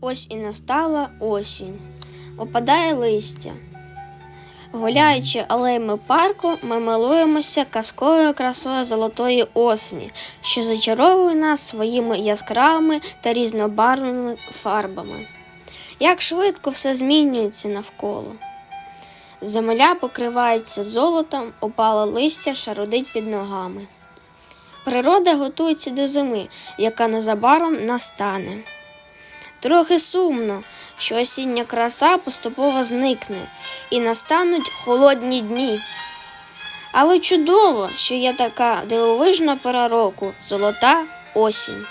Ось і настала осінь. Опадає листя. Гуляючи алеями парку, ми милуємося казковою красою золотої осені, що зачаровує нас своїми яскравими та різнобарвними фарбами. Як швидко все змінюється навколо. Земля покривається золотом, опале листя шарудить під ногами. Природа готується до зими, яка незабаром настане. Трохи сумно, що осіння краса поступово зникне і настануть холодні дні. Але чудово, що є така дивовижна пора року золота осінь.